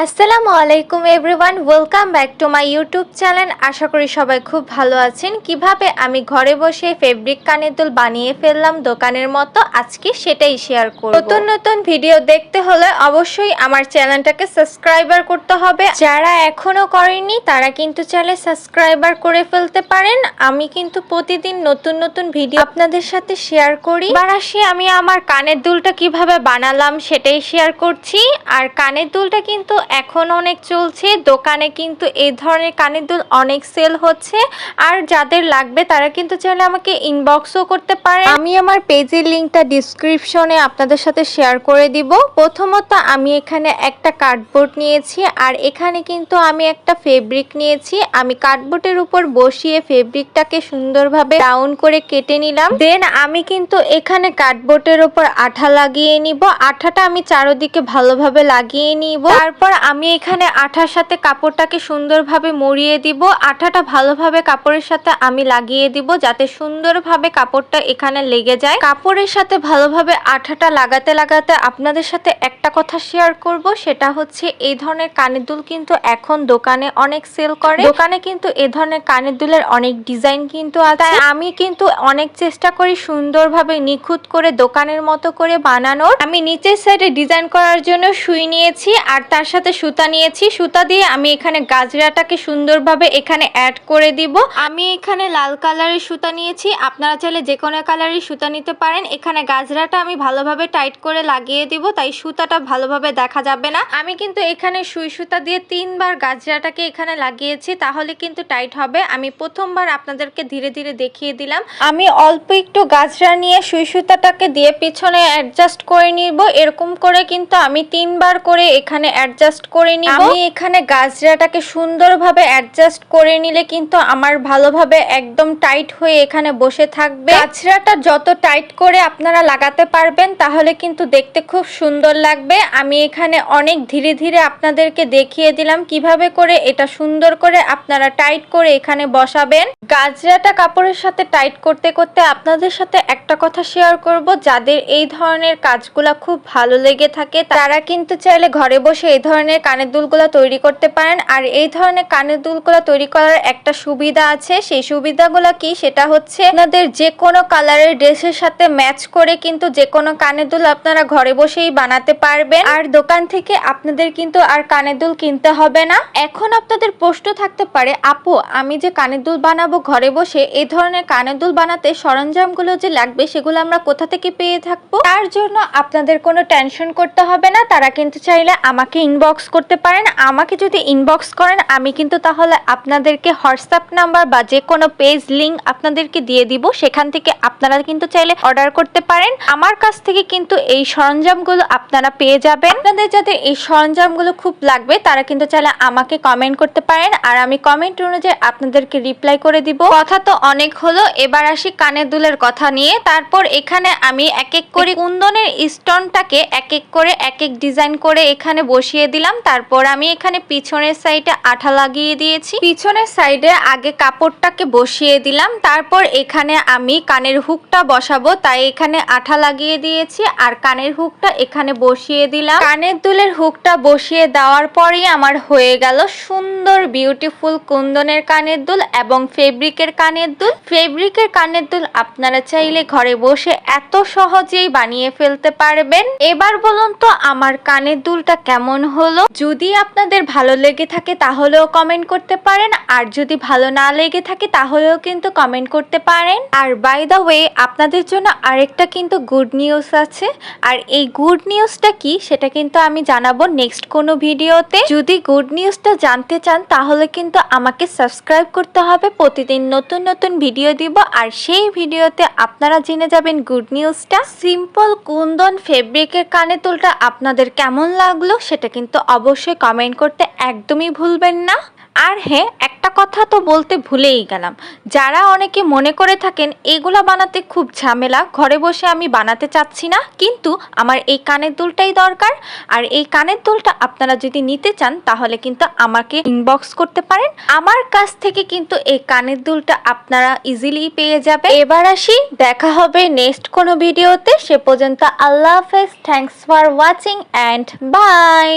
আসসালামু আলাইকুম everyone, welcome back to my YouTube channel. আশা করি সবাই খুব ভালো আছেন। কীভাবে আমি ঘরে বসে ফেব্রিক কানের দুল বানিয়ে ফেললাম দোকানের মতো, আজকে সেটাই শেয়ার করব। নতুন নতুন ভিডিও দেখতে হলে অবশ্যই আমার চ্যানেলটাকে সাবস্ক্রাইবার করতে হবে। যারা এখনও করেনি তারা কিন্তু চ্যানেল সাবস্ক্রাইবার করে ফেলতে পারেন। আমি কিন্তু প্রতিদিন নতুন নতুন ভিডিও আপনাদের সাথে শেয়ার করি। এবার আসি আমি আমার কানের দুলটা কীভাবে বানালাম, সেটাই শেয়ার করছি। আর কানের দুলটা কিন্তু এখন অনেক চলছে, দোকানে কিন্তু এই ধরনের কানের দুল অনেক সেল হচ্ছে। আর যাদের লাগবে তারা কিন্তু চাইলে আমাকে ইনবক্সও করতে পারে। আমি আমার পেজের লিঙ্কটা ডিসক্রিপশনে আপনাদের সাথে শেয়ার করে দিব। প্রথমত আমি এখানে একটা কার্ডবোর্ড নিয়েছি আর এখানে কিন্তু আমি একটা ফেব্রিক নিয়েছি। আমি কার্ডবোর্ডের উপর বসিয়ে ফেব্রিকটাকে সুন্দরভাবে ডাউন করে কেটে নিলাম। দেন আমি কিন্তু এখানে কার্ডবোর্ডের উপর আঠা লাগিয়ে নিব। আঠাটা আমি চারোদিকে ভালোভাবে লাগিয়ে নিব। তারপর আমি এখানে আঠার সাথে কাপড়টাকে সুন্দরভাবে মরিয়ে দিব। আঠাটা ভালোভাবে কাপড়ের সাথে আমি লাগিয়ে দিব যাতে সুন্দরভাবে কাপড়টা এখানে লেগে যায়। কাপড়ের সাথে ভালোভাবে আঠাটা লাগাতে লাগাতে আপনাদের সাথে একটা কথা শেয়ার করব, সেটা হচ্ছে এই ধরনের কানের দুল কিন্তু এখন দোকানে অনেক সেল করে। দোকানে কিন্তু এ ধরনের কানের দুলের অনেক ডিজাইন কিন্তু তাই আমি কিন্তু অনেক চেষ্টা করি সুন্দরভাবে নিখুঁত করে দোকানের মতো করে বানানোর। আমি নিচের সাইডে ডিজাইন করার জন্য শুই নিয়েছি, আর তার সাথে সুতা নিয়েছি। সুতা দিয়ে আমি এখানে গাজরাটাকে সুন্দরভাবে এখানে অ্যাড করে দিব। আমি এখানে লাল কালারের সুতা নিয়েছি। আপনারা চাইলে যে কোনো কালারের সুতা নিতে পারেন। এখানে গাজরাটা আমি ভালোভাবে টাইট করে লাগিয়ে দিব, তাই সুতাটা ভালোভাবে দেখা যাবে না। আমি কিন্তু এখানে সুই সুতা দিয়ে তিনবার গাজরাটাকে এখানে লাগিয়েছি, তাহলে কিন্তু টাইট হবে। আমি প্রথমবার আপনাদেরকে ধীরে ধীরে দেখিয়ে দিলাম। আমি অল্প একটু গাজরা নিয়ে সুই সুতাটাকে দিয়ে পিছনে অ্যাডজাস্ট করে নিব। এরকম করে কিন্তু আমি তিনবার করে এখানে অ্যাডজাস্ট করে নিব। আমি এখানে গাজরাটাকে সুন্দরভাবে অ্যাডজাস্ট করে নিলে কিন্তু আমার ভালোভাবে একদম টাইট হয়ে এখানে বসে থাকবে। গাজরাটা যত টাইট করে আপনারা লাগাতে পারবেন, তাহলে কিন্তু দেখতে খুব সুন্দর লাগবে। আমি এখানে অনেক ধীরে ধীরে আপনাদেরকে দেখিয়ে দিলাম কীভাবে করে এটা সুন্দর করে আপনারা টাইট করে এখানে বসাবেন। গাজরাটা কাপড়ের সাথে টাইট করতে করতে আপনাদের সাথে একটা কথা শেয়ার করব, যাদের এই ধরনের কাজগুলা খুব ভালো লেগে থাকে, তারা কিন্তু চাইলে ঘরে বসে এই ধরনের কানের দুলগুলো তৈরি করতে পারেন। আর এই ধরনের কানের দুলগুলো তৈরি করার একটা সুবিধা আছে। সেই সুবিধাগুলো কি? সেটা হচ্ছে আপনাদের যে কোনো কালারের ড্রেসের সাথে ম্যাচ করে কিন্তু যে কোনো কানের দুল আপনারা ঘরে বসেই বানাতে পারবেন। আর দোকান থেকে আপনাদের কিন্তু আর কানের দুল কিনতে হবে না। এখন আপনাদের প্রশ্ন থাকতে পারে, আপু, আমি যে কানের দুল বানাবো ঘরে বসে, এই ধরনের কানের দুল বানাতে সরঞ্জামগুলো যে লাগবে সেগুলো আমরা কোথা থেকে পেয়ে থাকব? তার জন্য আপনাদের কোনো টেনশন করতে হবে না। তারা কিন্তু চাইলে আমাকে ইনবক্স করতে পারেন, আমাকে যদি ইনবক্স করেন, আমি কিন্তু তাহলে আপনাদেরকে হোয়াটসঅ্যাপ নাম্বার বা যে কোনো পেজ লিঙ্ক আপনাদেরকে দিয়ে দিব। সেখান থেকে আপনারা কিন্তু চাইলে অর্ডার করতে পারেন। আমার কাছ থেকে কিন্তু এই সরঞ্জামগুলো আপনারা পেয়ে যাবেন। আপনাদের যাদের এই সরঞ্জামগুলো খুব লাগবে, তারা কিন্তু চাইলে আমাকে কমেন্ট করতে পারেন। আর আমি কমেন্ট অনুযায়ী আপনাদেরকে রিপ্লাই করে দিব। কথা তো অনেক হলো, এবার আসি কানের দুলের কথা নিয়ে। তারপর এখানে আমি এক এক করে কুন্দনের স্টোনটাকে এক এক করে এক এক ডিজাইন করে এখানে বসিয়ে দিলাম। তারপর আমি এখানে পিছনের সাইডে আঠা লাগিয়ে দিয়েছি। পিছনের সাইডে আগে কাপড়টাকে বসিয়ে দিলাম, তারপর এখানে আমি কানের হুকটা বসাবো, তাই এখানে আঠা লাগিয়ে দিয়েছি আর কানের হুকটা এখানে বসিয়ে দিলাম। কানের দুলের হুকটা বসিয়ে দেওয়ার পরেই আমার হয়ে গেল সুন্দর বিউটিফুল কুন্দনের কানের দুল এবং ফেব্রিকের কানের দুল। ফেব্রিকের কানের দুল আপনারা চাইলে ঘরে বসে এত সহজেই বানিয়ে ফেলতে পারবেন। এবার বলুন তো, আমার কানের দুলটা কেমন হলো যদি আপনাদের ভালো লেগে থাকে তাহলেও কমেন্ট করতে পারেন, আর যদি ভালো না লেগে থাকে তাহলেও কিন্তু কমেন্ট করতে পারেন। আর বাই দ্য ওয়ে আপনাদের জন্য আরেকটা কিন্তু গুড নিউজ আছে, আর এই গুড নিউজটা কি সেটা কিন্তু আমি জানাব নেক্সট কোনো ভিডিওতে। যদি গুড নিউজটা জানতে চান তাহলে কিন্তু আমাকে সাবস্ক্রাইব করতে হবে, প্রতিদিন নতুন নতুন ভিডিও দিব, আর সেই ভিডিওতে আপনারা জেনে যাবেন গুড নিউজটা সিম্পল কুন্দন ফেব্রিকের কানে তুলটা আপনাদের কেমন লাগল সেটা কিন্তু অবশ্যই কমেন্ট করতে একদমই ভুলবেন না। আর হ্যাঁ একটা কথা তো বলতে ভুলেই গেলাম। যারা অনেকে মনে করে থাকেন, এগুলা বানাতে খুব ঝামেলা, ঘরে বসে আমি বানাতে চাচ্ছি না, কিন্তু আমার এই কানের দুলটাই দরকার। আর এই কানের দুলটা আপনারা যদি নিতে চান, তাহলে কিন্তু আমাকে ইনবক্স করতে পারেন। আমার কাছ থেকে কিন্তু এই কানের দুলটা আপনারা ইজিলি পেয়ে যাবে এবার আসি, দেখা হবে নেক্সট কোনো ভিডিওতে। সে পর্যন্ত আল্লাহ হাফেজ। Thanks for watching and bye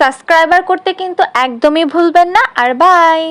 subscriber করতে কিন্তু একদমই ভুলবেন না। আর বাই